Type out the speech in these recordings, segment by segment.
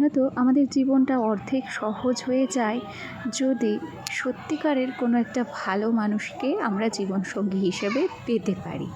জানো তো, আমাদের জীবনটা অর্ধেক সহজ হয়ে যায় যদি সত্যিকারের কোনো একটা ভালো মানুষকে আমরা জীবনসঙ্গী হিসেবে পেতে পারি।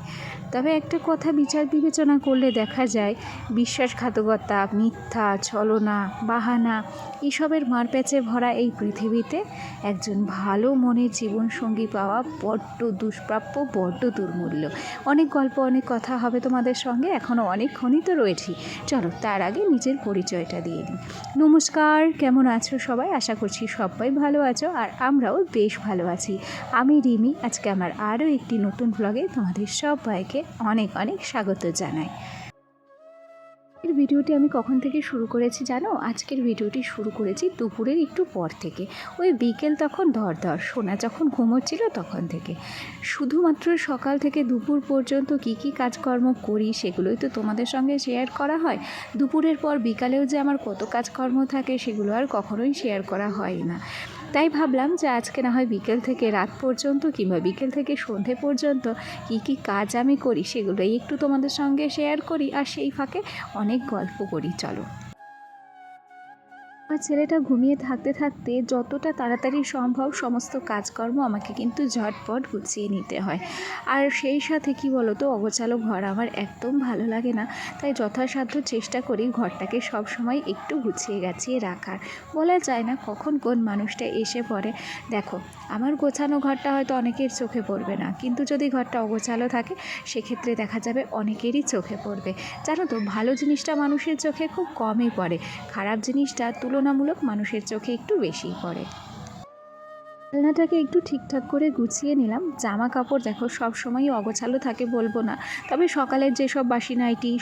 তবে একটা কথা বিচার বিবেচনা করলে দেখা যায়, বিশ্বাসঘাতকতা, মিথ্যা, ছলনা, বাহানা, এসবের মারপ্যাচে ভরা এই পৃথিবীতে একজন ভালো মনের জীবনসঙ্গী পাওয়া বড্ড দুষ্প্রাপ্য, বড্ড দুর্মূল্য। অনেক গল্প, অনেক কথা হবে তোমাদের সঙ্গে এখনও অনেকক্ষণই তো রয়েছি। চলো, তার আগে নিজের পরিচয়টা দিয়ে নিই নমস্কার, কেমন আছো সবাই? আশা করছি সবাই ভালো আছো আর আমরাও বেশ ভালো আছি। আমি রিমি, আজকে আমার আরও একটি নতুন ব্লগে তোমাদের সবাইকে অনেক অনেক স্বাগত জানাই। এর ভিডিওটি আমি কখন থেকে শুরু করেছি জানো? আজকের ভিডিওটি শুরু করেছি দুপুরের একটু পর থেকে। ওই বিকেল তখন ধর ধর সোনা যখন ঘুমোচ্ছিল তখন থেকে। শুধুমাত্র সকাল থেকে দুপুর পর্যন্ত কি কি কাজকর্ম করি সেগুলোই তো তোমাদের সঙ্গে শেয়ার করা হয়। দুপুরের পর বিকালেও যে আমার কত কাজকর্ম থাকে সেগুলো আর কখনোই শেয়ার করা হয় না। তাই ভাবলাম যে আজকে না হয় বিকেল থেকে রাত পর্যন্ত কিংবা বিকেল থেকে সন্ধে পর্যন্ত কি কি কাজ আমি করি সেগুলোই একটু তোমাদের সঙ্গে শেয়ার করি। আর সেই ফাঁকে অনেক গল্প করি, চলো। আমার ছেলেটা ঘুমিয়ে থাকতে থাকতে যতটা তাড়াতাড়ি সম্ভব সমস্ত কাজকর্ম আমাকে কিন্তু ঝটপট গুছিয়ে নিতে হয়। আর সেই সাথে কি বলো তো অগোছালো ঘর আমার একদম ভালো লাগে না। তাই যথাসাধ্য চেষ্টা করি ঘরটাকে সব সময় একটু গুছিয়ে গাছিয়ে রাখার। বলা যায় না কখন কোন মানুষটা এসে পড়ে। দেখো, আমার গোছানো ঘরটা হয়তো অনেকের চোখে পড়বে না। কিন্তু যদি ঘরটা অগোছালো থাকে, সেক্ষেত্রে দেখা যাবে অনেকেরই চোখে পড়বে। জানো তো, ভালো জিনিসটা মানুষের চোখে খুব কমই পড়ে। খারাপ জিনিসটা তুলনামূলক মানুষের চোখে একটু বেশিই পড়ে। আলনাটাকে একটু ঠিকঠাক করে গুছিয়ে নিলাম। জামা কাপড় দেখো সব সময়ই অগোছালো থাকে বলব না। তবে সকালের যেসব বাসি নাইটি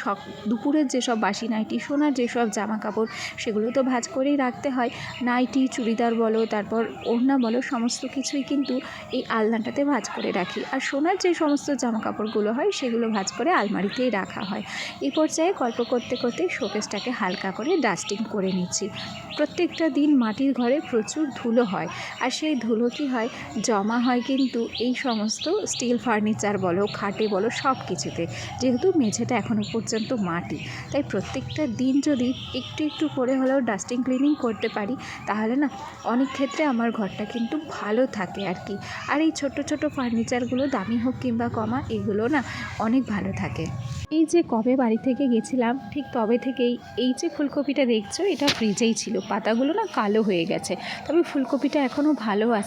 দুপুরের যেসব বাসি নাইটি সোনার যেসব জামা কাপড় সেগুলো তো ভাজ করেই রাখতে হয়। নাইটি, চুড়িদার বলো, তারপর ওড়না বলো, সমস্ত কিছুই কিন্তু এই আলনাটাতে ভাজ করে রাখি। আর সোনার যে সমস্ত জামা কাপড়গুলো হয়, সেগুলো ভাজ করে আলমারিতেই রাখা হয়। এই পর্যায়ে গল্প করতে করতে শোকেসটাকে হালকা করে ডাস্টিং করে নিচ্ছি। প্রত্যেকটা দিন মাটির ঘরে প্রচুর ধুলো হয়। আর সেই ধুলো কী হয়? জমা হয় কিন্তু এই সমস্ত স্টিল ফার্নিচার বলো, খাটে বলো, সব কিছুতে। যেহেতু মেঝেটা এখনও পর্যন্ত মাটি। তাই প্রত্যেকটা দিন যদি একটু একটু করে হলেও ডাস্টিং ক্লিনিং করতে পারি, তাহলে না অনেক ক্ষেত্রে আমার ঘরটা কিন্তু ভালো থাকে আর কি। আর এই ছোট ছোট ফার্নিচারগুলো দামি হোক কিংবা কমা, এগুলো না অনেক ভালো থাকে। এই যে কবে বাড়ি থেকে গেছিলাম, ঠিক তবে থেকেই এই যে ফুলকপিটা দেখছ, এটা ফ্রিজেই ছিল। পাতাগুলো না কালো হয়ে গেছে। তবে ফুলকপিটা এখনও ভালো আছে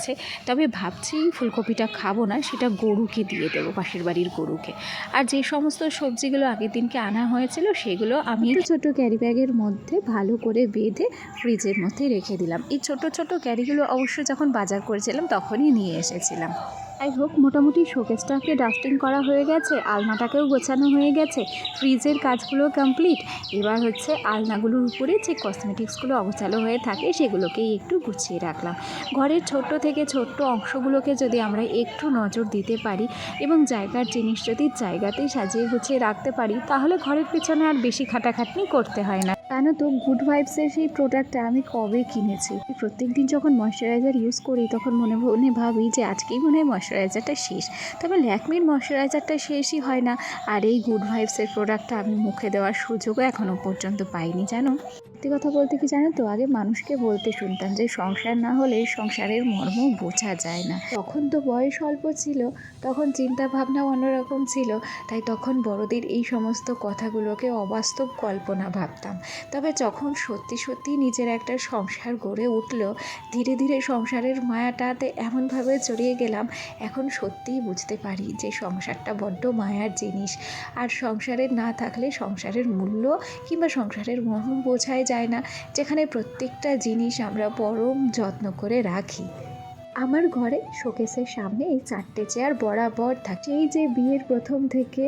তবে ভাবছি ফুলকপিটা খাব না, সেটা গরুকে দিয়ে দেবো, পাশের বাড়ির গরুকে। আর যে সমস্ত সবজিগুলো আগের দিনকে আনা হয়েছিল, সেগুলো আমি ছোটো ক্যারি ব্যাগের মধ্যে ভালো করে বেঁধে ফ্রিজের মধ্যে রেখে দিলাম। এই ছোট ছোট ক্যারিগুলো অবশ্য যখন বাজার করেছিলাম, তখনই নিয়ে এসেছিলাম। যাই হোক, মোটামুটি শোকেসটাকে ডাস্টিং করা হয়ে গেছে, আলনাটাকেও গোছানো হয়ে গেছে, ফ্রিজের কাজগুলো কমপ্লিট। এবার হচ্ছে আলনাগুলোর উপরে যে কসমেটিক্সগুলো অগোছালো হয়ে থাকে, সেগুলোকেই একটু গুছিয়ে রাখলাম। ঘরের ছোট্ট থেকে ছোট্ট অংশগুলোকে যদি আমরা একটু নজর দিতে পারি এবং জায়গার জিনিস যদি জায়গাতেই সাজিয়ে গুছিয়ে রাখতে পারি, তাহলে ঘরের পেছনে আর বেশি খাটাখাটনি করতে হয় না। জানো তো গুড ভাইবসের সেই প্রোডাক্টটা আমি কবে কিনেছি? প্রত্যেক দিন যখন ময়শ্চারাইজার ইউজ করি, তখন মনে মনে ভাবি যে আজকেই মনে হয় ময়শ্চারাইজারটা শেষ। তবে ল্যাকমির ময়শ্চারাইজারটা শেষই হয় না। আর এই গুড ভাইবসের প্রোডাক্টটা আমি মুখে দেওয়ার সুযোগও এখনও পর্যন্ত পাইনি, জানো? সত্যি কথা বলতে কি জানো তো? আগে মানুষকে বলতে শুনতাম যে সংসার না হলে সংসারের মর্ম বোঝা যায় না। তখন তো বয়স অল্প ছিল, তখন চিন্তা ভাবনা অন্যরকম ছিল, তাই তখন বড়দের এই সমস্ত কথাগুলোকে অবাস্তব কল্পনা ভাবতাম। তবে যখন সত্যি সত্যি নিজের একটা সংসার গড়ে উঠল, ধীরে ধীরে সংসারের মায়াটাতে এমনভাবে জড়িয়ে গেলাম, এখন সত্যিই বুঝতে পারি যে সংসারটা বড্ড মায়ার জিনিস। আর সংসারের না থাকলে সংসারের মূল্য কিংবা সংসারের মর্ম বোঝাই যায় না যেখানে প্রত্যেকটা জিনিস আমরা পরম যত্ন করে রাখি। আমার ঘরে শোকেসের সামনে এই চারটে চেয়ার বরাবর থাকে। এই যে বিয়ের প্রথম থেকে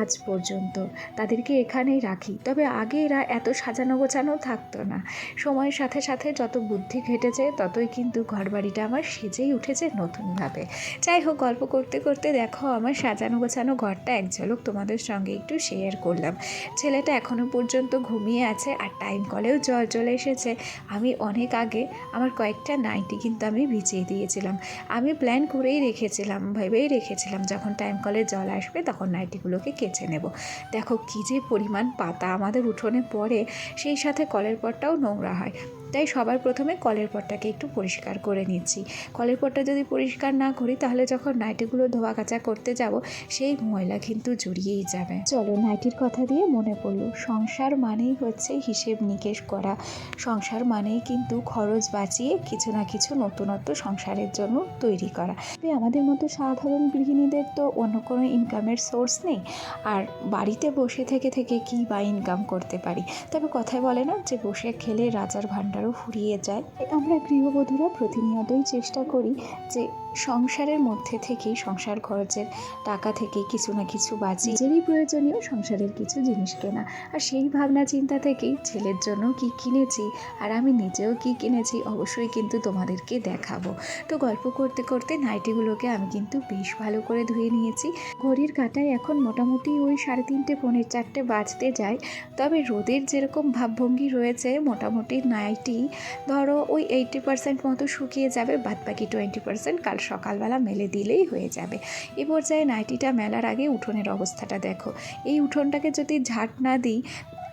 আজ পর্যন্ত তাদেরকে এখানেই রাখি। তবে আগে এরা এত সাজানো গোছানো থাকতো না। সময়ের সাথে সাথে যত বুদ্ধি ঘেটেছে, ততই কিন্তু ঘরবাড়িটা আমার সেজেই উঠেছে নতুনভাবে। যাই হোক, গল্প করতে করতে দেখো আমার সাজানো গোছানো ঘরটা এক ঝলক তোমাদের সঙ্গে একটু শেয়ার করলাম। ছেলেটা এখনও পর্যন্ত ঘুমিয়ে আছে আর টাইম কলেও জল চলে এসেছে। আমি অনেক আগে আমার কয়েকটা নাইটি কিন্তু আমি ভিজিয়ে দিয়ে রেখেছিলাম। আমি প্ল্যান করেই রেখেছিলাম, ভেবেই রেখেছিলাম যখন টাইম কলে জল আসবে তখন নাইটিগুলোকে কেচে নেব। দেখো কী যে পরিমাণ পাতা আমাদের উঠোনে পড়ে, সেই সাথে কলের পরটাও নোংরা হয়। তাই সবার প্রথমে কলের পটটাকে একটু পরিষ্কার করে নিচ্ছি। কলের পটটা যদি পরিষ্কার না করি, তাহলে যখন নাইটিগুলো ধোয়া কাচা করতে যাব, সেই ময়লা কিন্তু জড়িয়েই যাবে। চলো নাইটির কথা দিয়ে মনে পড়ল, সংসার মানেই হচ্ছে হিসেব নিকেশ করা। সংসার মানেই কিন্তু খরচ বাঁচিয়ে কিছু না কিছু নতুনত্ব সংসারের জন্য তৈরি করা। আমাদের মতো সাধারণ গৃহিণীদের তো অন্য কোনো ইনকামের সোর্স নেই। আর বাড়িতে বসে থেকে থেকে কী বা ইনকাম করতে পারি? তবে কথায় বলে না যে বসে খেলে রাজার ভাণ্ডারও ফুরিয়ে যায়। আমরা গৃহবধূরা প্রতিনিয়তই চেষ্টা করি যে সংসারের মধ্যে থেকেই সংসার খরচের টাকা থেকে কিছু না কিছু বাঁচি নিজেরই প্রয়োজনীয় সংসারের কিছু জিনিস কেনা। আর সেই ভাবনা চিন্তা থেকেই ছেলের জন্য কি কিনেছি আর আমি নিজেও কি কিনেছি অবশ্যই কিন্তু তোমাদেরকে দেখাবো। তো গল্প করতে করতে নাইটিগুলোকে আমি কিন্তু বেশ ভালো করে ধুয়ে নিয়েছি। ঘড়ির কাঁটায় এখন মোটামুটি ওই সাড়ে তিনটে, পৌনে চারটে বাজতে যায়। তবে রোদের যেরকম ভাবভঙ্গি রয়েছে, মোটামুটি নাইটি ধরো ওই এইটি পার্সেন্ট মতো শুকিয়ে যাবে বাদ বাকি টোয়েন্টি পার্সেন্ট কাল সকালবেলা মেলে দিলেই হয়ে যাবে। এ পর্যায়ে নাইটিটা মেলার আগে উঠোনের অবস্থাটা দেখো। এই উঠোনটাকে যদি ঝাঁট না দিই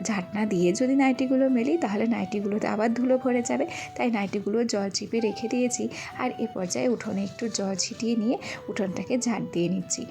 ঝাঁটনা দিয়ে যদি নাইটিগুলো মেলি, তাহলে নাইটিগুলোতে আবার ধুলো ভরে যাবে। তাই নাইটিগুলো জল চিপে রেখে দিয়েছি। আর এ পর্যায়ে উঠোনে একটু জল ছিটিয়ে নিয়ে উঠোনটাকে ঝাঁট দিয়ে নিচ্ছি।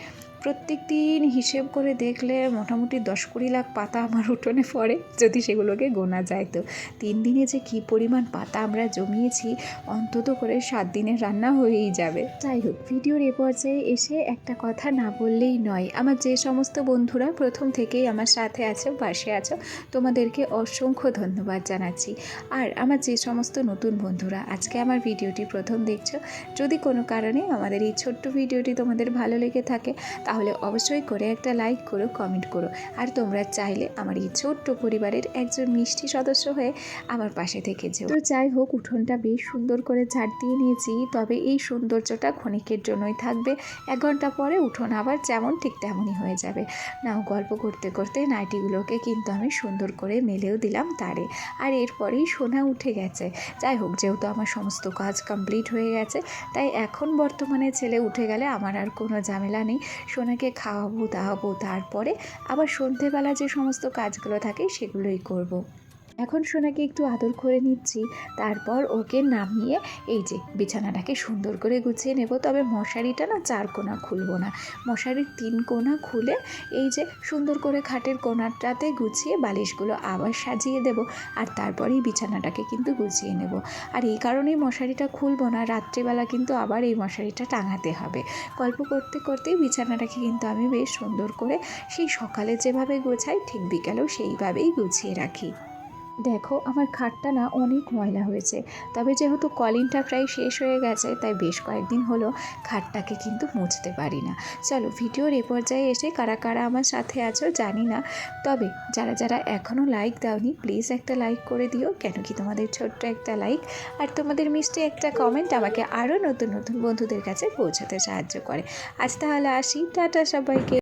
প্রত্যেক দিন হিসেব করে দেখলে মোটামুটি দশ কুড়ি লাখ পাতা আমার উঠোনে পড়ে, যদি সেগুলোকে গোনা যায় তো। তিন দিনে যে কী পরিমাণ পাতা আমরা জমিয়েছি, অন্তত করে সাত দিনের রান্না হয়েই যাবে। যাই হোক, ভিডিওর এ পর্যায়ে এসে একটা কথা না বললেই নয়। আমার যে সমস্ত বন্ধুরা প্রথম থেকেই আমার সাথে আছো, পাশে আছো, তোমাদেরকে অসংখ্য ধন্যবাদ জানাচ্ছি। আর আমার যে সমস্ত নতুন বন্ধুরা আজকে আমার ভিডিওটি প্রথম দেখছ, যদি কোনো কারণে আমাদের এই ছোট্ট ভিডিওটি তোমাদের ভালো লেগে থাকে তাহলে অবশ্যই করে একটা লাইক করো, কমেন্ট করো। আর তোমরা চাইলে আমার এই ছোট্ট পরিবারের একজন মিষ্টি সদস্য হয়ে আমার পাশে থেকে যেও। তো যাই হোক, উঠোনটা বেশ সুন্দর করে ঝাড় দিয়ে নিয়েছি, তবে এই সৌন্দর্যটা ক্ষণিকের জন্যই থাকবে। এক ঘণ্টা পরে উঠোন আবার যেমন ঠিক তেমনই হয়ে যাবে। নাও, গল্প করতে করতে নাইটিগুলোকে কিন্তু আমি সুন্দর করে মেলেও দিলাম তারে। আর এরপরেই সোনা উঠে গেছে। যাই হোক, যেহেতু আমার সমস্ত কাজ কমপ্লিট হয়ে গেছে, তাই এখন বর্তমানে ছেলে উঠে গেলে আমার আর কোনো ঝামেলা নেই। সোনাকে খাওয়াবো দাওয়াবো তারপরে আবার সন্ধেবেলা যে সমস্ত কাজগুলো থাকে সেগুলোই করব। এখন সোনাকে একটু আদর করে নিচ্ছি। তারপর ওকে নামিয়ে এই যে বিছানাটাকে সুন্দর করে গুছিয়ে নেব। তবে মশারিটা না চার কোনা খুলবো না। মশারির তিন কোনা খুলে এই যে সুন্দর করে খাটের কোনাটাতে গুছিয়ে বালিশগুলো আবার সাজিয়ে দেব। আর তারপরেই বিছানাটাকে কিন্তু গুছিয়ে নেব। আর এই কারণেই মশারিটা খুলবো না। রাত্রিবেলা কিন্তু আবার এই মশারিটা টাঙাতে হবে। গল্প করতে করতেই বিছানাটাকে কিন্তু আমি বেশ সুন্দর করে সেই সকালে যেভাবে গোছাই, ঠিক বিকালেও সেইভাবেই গুছিয়ে রাখি। দেখো, আমার খাটটা না অনেক ময়লা হয়েছে। তবে যেহেতু কলিংটা প্রায় শেষ হয়ে গেছে, তাই বেশ কয়েকদিন হলো খাটটাকে কিন্তু মুছতে পারি না। চলো, ভিডিওর এ পর্যায়ে এসে কারা কারা আমার সাথে আছো জানি না। তবে যারা যারা এখনও লাইক দাওনি প্লিজ একটা লাইক করে দিও। কেন কি তোমাদের ছোট্ট একটা লাইক আর তোমাদের মিষ্টি একটা কমেন্ট আমাকে আরও নতুন নতুন বন্ধুদের কাছে পৌঁছাতে সাহায্য করে। আজ তাহলে আসি। টাটা সবাইকে।